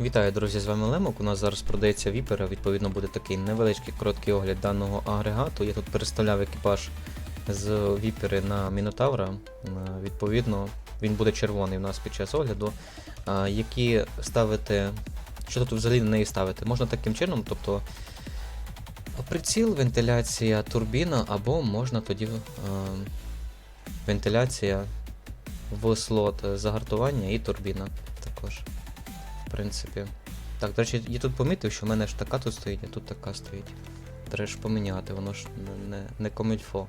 Вітаю, друзі, з вами Лемок. У нас зараз продається Віпер, відповідно буде такий невеличкий короткий огляд даного агрегату. Я тут переставляв екіпаж з Віпери на Мінотавра. Е, Відповідно, він буде червоний у нас під час огляду. Які ставити. Що тут взагалі на неї ставити? Можна таким чином, тобто приціл, вентиляція, турбіна, або можна тоді е, вентиляція в слот загартування і турбіна також. Принципі. Так, до речі, я тут помітив, що в мене ж така тут стоїть, а тут така стоїть. Треба ж поміняти, воно ж не, не, не комільфо.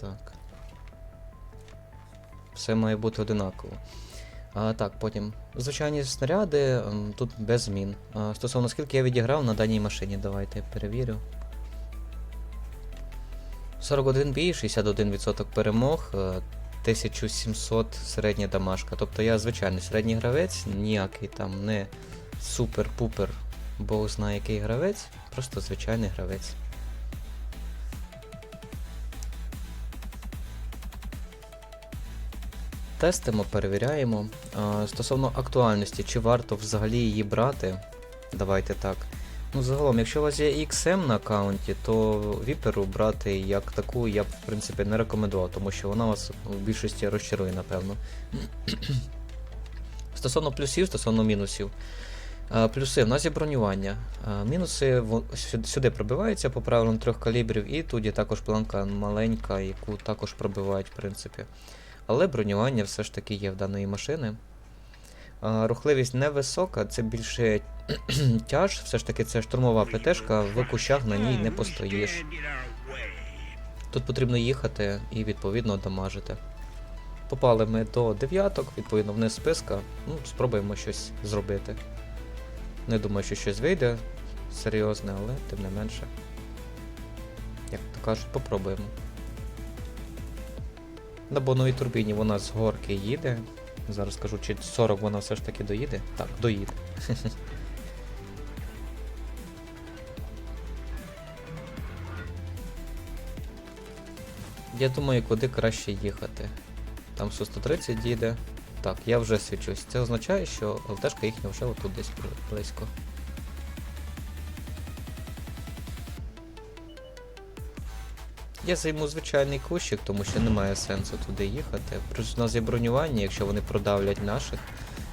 Так. Все має бути одинаково. А, так, потім. Звичайні снаряди, ем, тут без змін. А, стосовно скільки я відіграв на даній машині, давайте я перевірю. 41 бій, 61% перемог, е, 1700 середня дамашка. Тобто я звичайний середній гравець, ніякий там не супер-пупер, бог знає який гравець, просто звичайний гравець. Тестимо, перевіряємо. Стосовно актуальності, чи варто взагалі її брати, давайте так. Ну, загалом, якщо у вас є XM на аккаунті, то Віперу брати як таку я б в принципі не рекомендував, тому що вона вас в більшості розчарує, напевно. Стосовно плюсів, стосовно мінусів. Плюси, в нас є бронювання. Мінуси сюди пробиваються по правилам трьох калібрів, і тут є також планка маленька, яку також пробивають, в принципі. Але бронювання все ж таки є в даної машини. Рухливість невисока, це більше тяж, все ж таки це штурмова ПТшка, в кущах на ній не постоїш. Тут потрібно їхати і відповідно дамажити. Попали ми до дев'яток, відповідно вниз списка. Ну, спробуємо щось зробити. Не думаю, що щось вийде серйозне, але тим не менше. Як то кажуть, попробуємо. На боновій турбіні вона з горки їде. Зараз скажу, чи 40 вона все ж таки доїде. Так, доїде. Я думаю, куди краще їхати. Там су 130 їде. Так, я вже свічусь. Це означає, що ЛТшка їхня вже отут десь близько. Я займу звичайний кущик, тому що немає сенсу туди їхати. Плюс у нас є бронювання, якщо вони продавлять наших,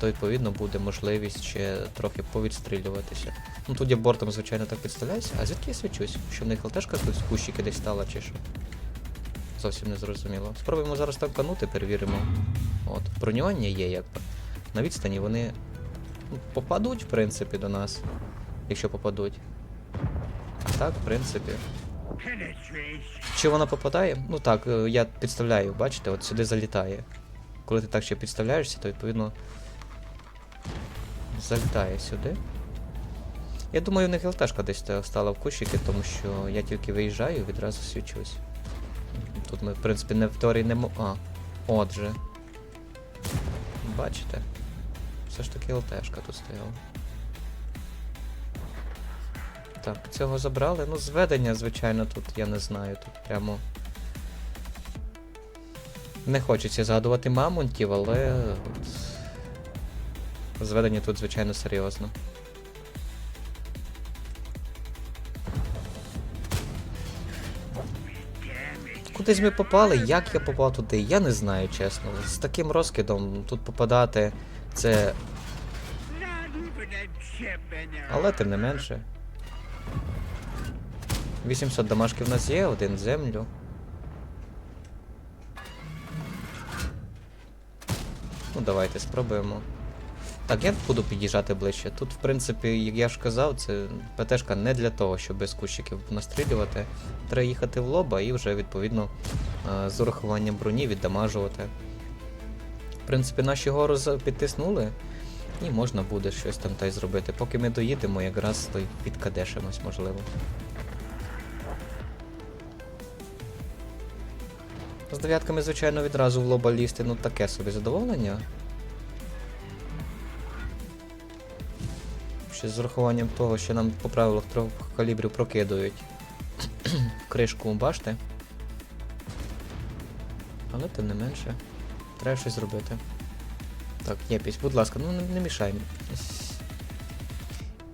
то відповідно буде можливість ще трохи повідстрілюватися. Ну тут я бортом, звичайно, так підставляюся. А звідки я свічусь? Що в них ЛТшка тут кущики десь стала чи що? Зовсім не зрозуміло. Спробуємо зараз танканути, перевіримо. От, бронювання є якби. На відстані вони ну, попадуть, в принципі, до нас. Якщо попадуть. А так, в принципі. Чи вона попадає? Ну так, е, я підставляю, бачите, от сюди залітає. Коли ти так ще підставляєшся, то відповідно залітає сюди. Я думаю, у них ЛТшка десь стала в кущики, тому що я тільки виїжджаю відразу свічусь. Тут ми, в принципі, не в теорії не мо. А, отже. Бачите? Все ж таки ЛТшка тут стояла. Так, цього забрали. Ну, зведення, звичайно, тут я не знаю. Тут прямо. Не хочеться згадувати мамонтів, але. от, Зведення тут, звичайно, серйозно. Кудись ми попали, як я попав туди, я не знаю, чесно. З таким розкидом тут попадати це. Але тим не менше. 800 дамашків в нас є, один землю. Ну, давайте спробуємо. Так, я буду під'їжджати ближче. Тут, в принципі, як я ж казав, це ПТшка не для того, щоб без кущиків настрілювати. Треба їхати в лоба і вже відповідно е, з урахуванням броні віддамажувати. В принципі, наші гору підтиснули, і можна буде щось там та й зробити. Поки ми доїдемо, якраз то й підкадешимось, можливо. З дев'ятками, звичайно, відразу в лоба лізти, ну таке собі задоволення. Ще з урахуванням того, що нам по правилах трьох калібрів прокидують кришку башти. Але тим не менше, треба щось зробити. Так, єпісь, будь ласка, ну не, не мішай.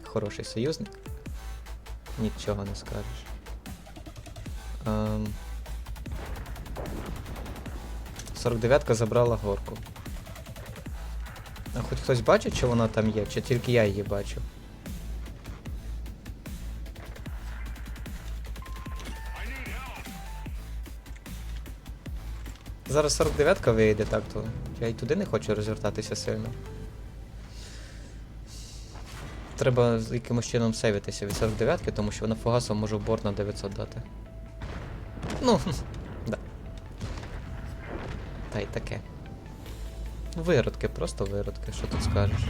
Хороший союзник. Нічого не скажеш. Ем... 49-ка забрала горку. А хоч хтось бачить, чи вона там є, чи тільки я її бачу? Зараз 49-ка вийде, так то я й туди не хочу розвертатися сильно. Треба якимось чином сейвитися від 49-ки, тому що вона фугасом може борт на 900 дати. Ну. Та й таке. Виродки, просто виродки, що тут скажеш.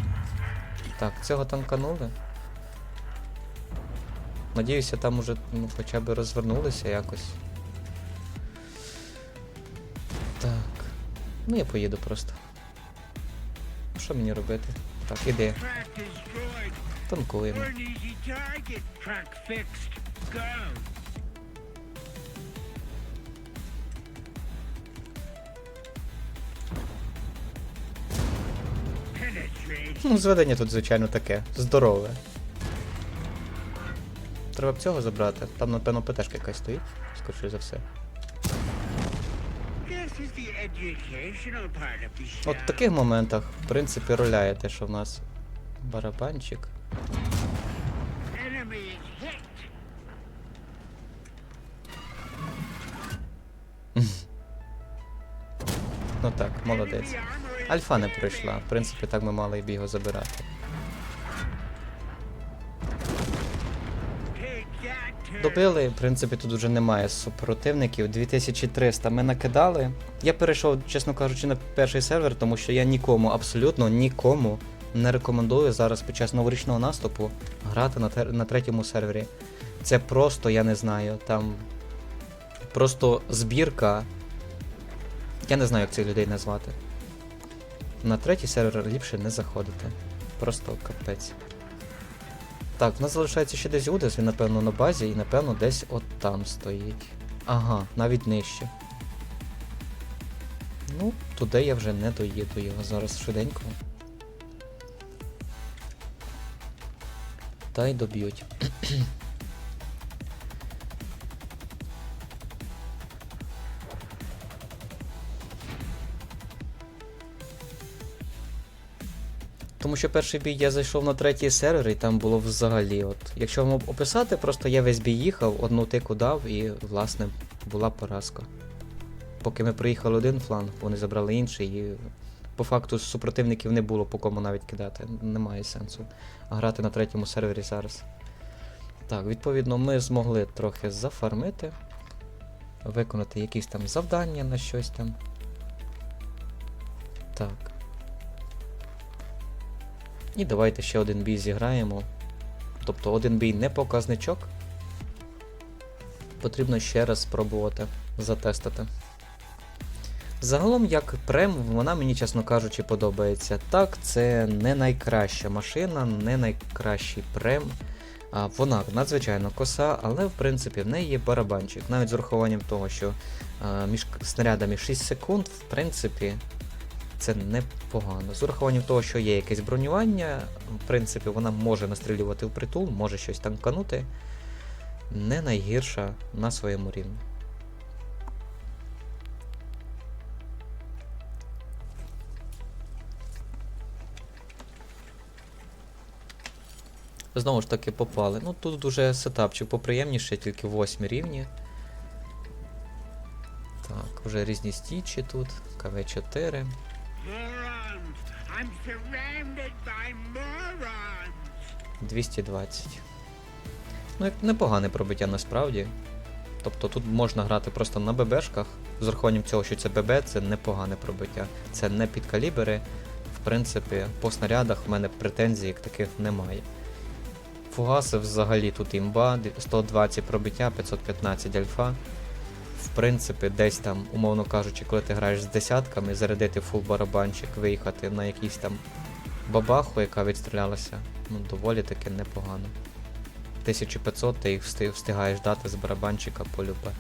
Так, цього танканули. Надіюся, там уже ну, хоча б розвернулися якось. Так. Ну я поїду просто. Ну, Що мені робити? Так, іди. Танкуємо. Ну, зведення тут, звичайно, таке. Здорове. Треба б цього забрати. Там, напевно, ПТшка якась стоїть, скоріше за все. От в таких моментах, в принципі, роляє те, що в нас барабанчик. Ну так, молодець. Альфа не пройшла. В принципі, так ми мали б його забирати. Добили, в принципі, тут вже немає супротивників. 2300 ми накидали. Я перейшов, чесно кажучи, на перший сервер, тому що я нікому, абсолютно нікому не рекомендую зараз під час новорічного наступу грати на, тер- на третьому сервері. Це просто, я не знаю, там просто збірка. Я не знаю, як цих людей назвати. На третій сервер ліпше не заходити. Просто капець. Так, в нас залишається ще десь Удес, він напевно на базі і напевно десь от там стоїть. Ага, навіть нижче. Ну, туди я вже не доїду його зараз швиденько. Та й доб'ють. Тому що перший бій я зайшов на третій сервер і там було взагалі. от. Якщо вам описати, просто я весь бій їхав, одну тику дав і, власне, була поразка. Поки ми приїхали один фланг, вони забрали інший, і по факту супротивників не було по кому навіть кидати. Немає сенсу грати на третьому сервері зараз. Так, відповідно, ми змогли трохи зафармити, виконати якісь там завдання на щось там. Так. І давайте ще один бій зіграємо. Тобто один бій не показничок. Потрібно ще раз спробувати затестити. Загалом, як прем, вона мені, чесно кажучи, подобається. Так, це не найкраща машина, не найкращий прем. Вона надзвичайно коса, але в принципі в неї є барабанчик. Навіть з урахуванням того, що між снарядами 6 секунд, в принципі, це непогано. З урахуванням того, що є якесь бронювання, в принципі, вона може настрілювати в притул, може щось танканути. Не найгірша на своєму рівні. Знову ж таки попали. Ну тут уже сетапчик поприємніше, тільки 8 рівні. Так, вже різні стічі тут, КВ-4. Morons. I'm surrounded by morons. 220. Ну, як непогане пробиття насправді. Тобто тут можна грати просто на ББшках. З урахуванням цього, що це ББ, це непогане пробиття. Це не під калібри. В принципі, по снарядах в мене претензій таких немає. Фугаси взагалі тут імба, 120 пробиття, 515 альфа. Принципі, десь там, умовно кажучи, коли ти граєш з десятками, зарядити фул барабанчик, виїхати на якийсь там бабаху, яка відстрілялася, ну доволі таки непогано. 1500 ти їх встигаєш дати з барабанчика по любе.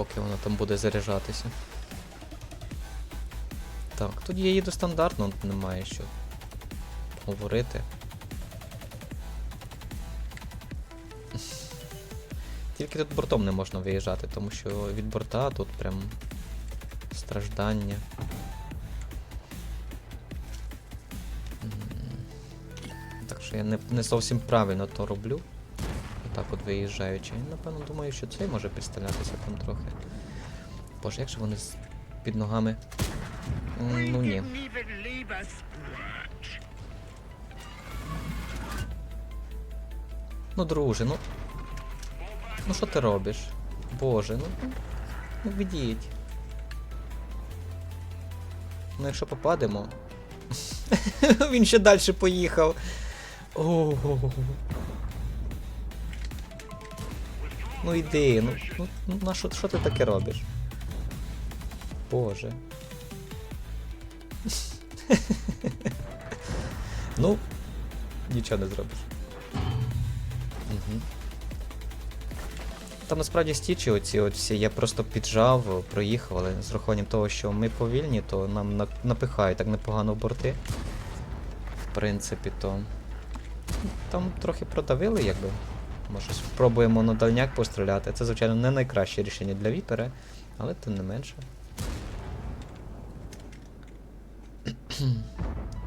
поки воно там буде заряджатися. Так, тут я їду стандартно, немає що говорити. Тільки тут бортом не можна виїжджати, тому що від борта тут прям страждання. Так що я не, не зовсім правильно то роблю. Отак от виїжджаючи. Напевно, думаю, що цей може підставлятися там трохи. Боже, як же вони з- під ногами. Ну ні. Ну, друже, ну. Ну що ти робиш? Боже, ну. ну, Ну. Ну якщо попадемо. Він ще далі поїхав. Ого. Ну йди, ну, ну, ну на що, що ти таке робиш? Боже. ну, нічого не зробиш. Угу. Там насправді стічі оці от всі, я просто піджав, проїхав, але з рахуванням того, що ми повільні, то нам напихають так непогано в борти. В принципі, то. Там трохи продавили, якби. Може, спробуємо на дальняк постріляти. Це, звичайно, не найкраще рішення для віпера, але тим не менше.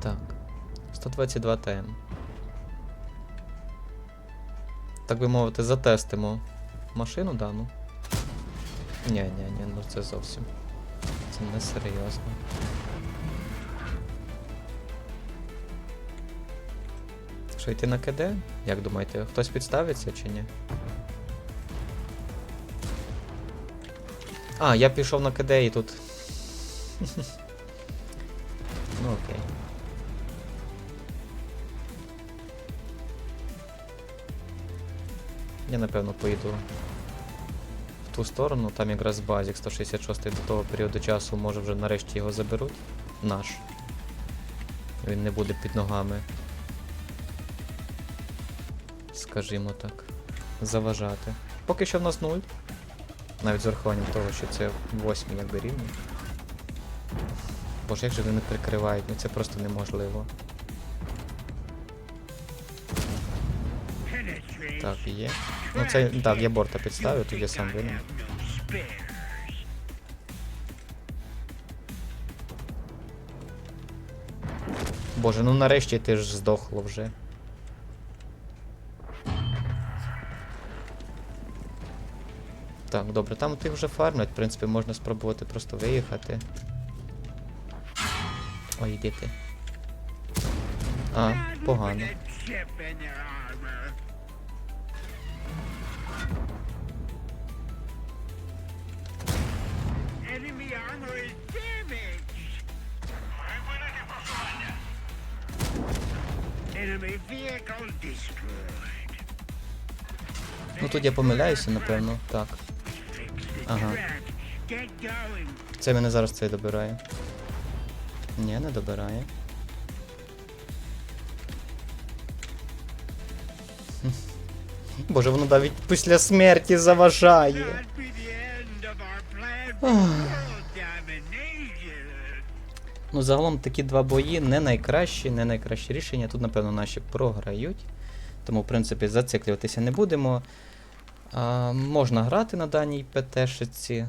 так. 122 ТМ. Так би мовити, затестимо машину дану. Ні, ні, ні, ну це зовсім. Це не серйозно. Що йти на КД? Як думаєте, хтось підставиться чи ні? А, я пішов на КД і тут. Я напевно поїду в ту сторону, там якраз базік 166 до того періоду часу, може вже нарешті його заберуть. Наш. Він не буде під ногами. Скажімо так. Заважати. Поки що в нас 0. Навіть з урахуванням того, що це 8 якби рівень. Боже, як же вони прикривають, ну це просто неможливо. Так, є. Ну це так, я борта підставив, я сам винен. Боже, ну нарешті ти ж здохло вже. Так, добре, там ти вже фармлять, в принципі, можна спробувати просто виїхати. Ой, іди ти. А, погано. Ну тут я помиляюся, напевно. Так. Ага. Це мене зараз цей добирає. Ні, не добирає. Боже, воно навіть після смерті заважає. Not Ну, загалом такі два бої не найкращі, не найкращі рішення. Тут, напевно, наші програють. Тому, в принципі, зациклюватися не будемо. А, можна грати на даній ПТ-шиці.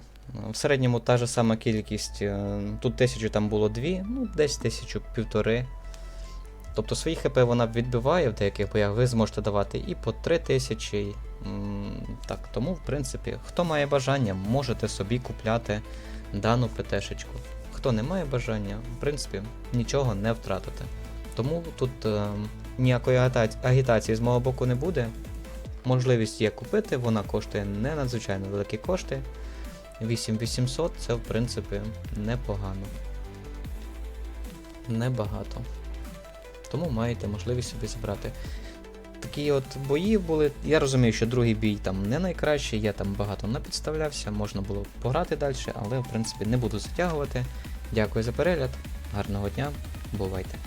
В середньому та ж сама кількість. е, Тут тисячу там було дві, ну, десь тисячу півтори. Тобто свої ХП вона відбиває в деяких боях, ви зможете давати і по 3 тисячі. Так, тому, в принципі, хто має бажання, можете собі купляти дану ПТ-шечку. Хто не має бажання, в принципі, нічого не втратите. Тому тут е, ніякої агітації з мого боку не буде. Можливість є купити, вона коштує не надзвичайно великі кошти. 8800 це в принципі непогано. Небагато. Тому маєте можливість собі забрати. Такі от бої були. Я розумію, що другий бій там не найкращий, я там багато не підставлявся, можна було пограти далі, але в принципі не буду затягувати. Дякую за перегляд, гарного дня, бувайте!